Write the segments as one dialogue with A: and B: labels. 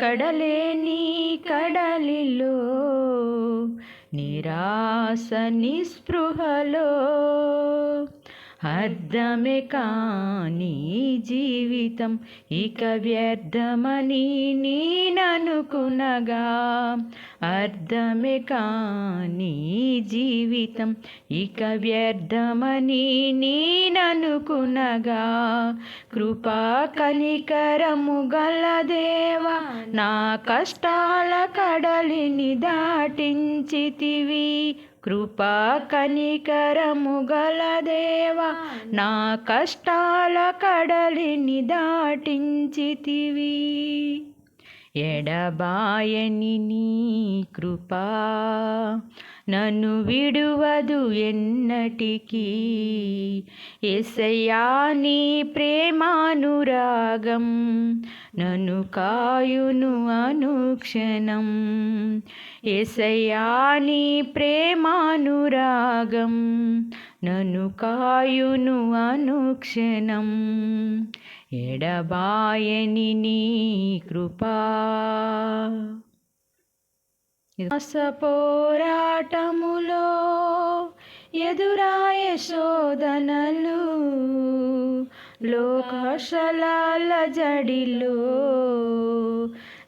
A: కడలేని కడలిలో నిరాశ నిస్పృహలో. అర్థమే కాని జీవితం ఇక వ్యర్థమని నేననుకునగా. అర్థమే కాని జీవితం ఇక వ్యర్థమని నేననుకునగా. కృపా కనికరము గల దేవా నా కష్టాల కడలిని దాటించితివి. కృపా కనికరము గల దేవా నా కష్టాల కడలిని దాటించితివి. ఎడబాయని నీ కృపా నన్ను విడువదు ఎన్నటికీ. ఎసయ్యా నీ ప్రేమానురాగం నను కాయును అనుక్షణం. ఎసయ్యా నీ ప్రేమానురాగం నను కాయును అనుక్షణం. ఎడబాయని నీ కృపా. ఆశ పోరాటములో ఎదురాయ శోధనలు లోకశలాల జడిలో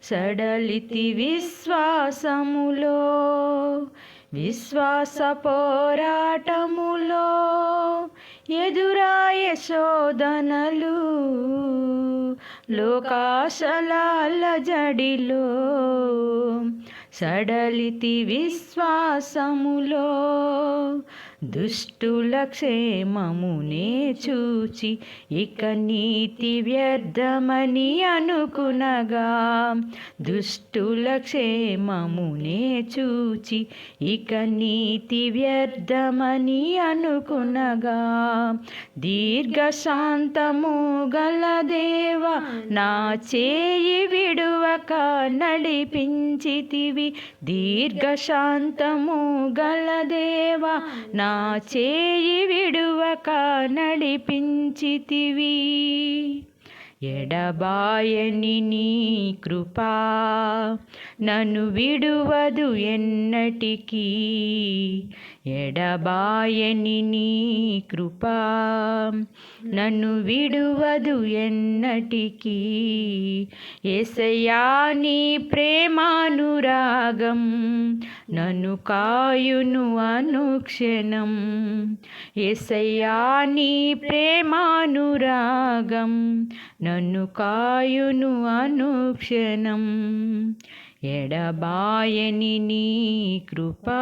A: సడలితి విశ్వాసములో విశ్వాస పోరాటములో ఎదురాయ శోధనలు లోకాశలాల జడిలో సడలితి విశ్వాసములో దుష్టుల క్షేమమునే చూచి ఇక నీతి వ్యర్థమని అనుకునగా దుష్టుల క్షేమమునే చూచి ఇక నీతి వ్యర్థమని అనుకునగా దీర్ఘశాంతము గల దేవ నా చేయి విడువక నడిపించితివి. దీర్ఘశాంతము గల దేవ నా చేయి విడువక నడిపించితివి. ఎడబాయని నీ కృపా నన్ను విడువదు ఎన్నటికీ. ఎడబాయని నీ కృపా. నన్ను విడువదు ఎన్నటికీ. ఎసయా నీ ప్రేమానురాగం నన్ను కాయును అనుక్షణం. ఎసయ్యా నీ ప్రేమానురాగం నన్ను కాయును అనుక్షణం. ఎడబాయని నీ కృపా.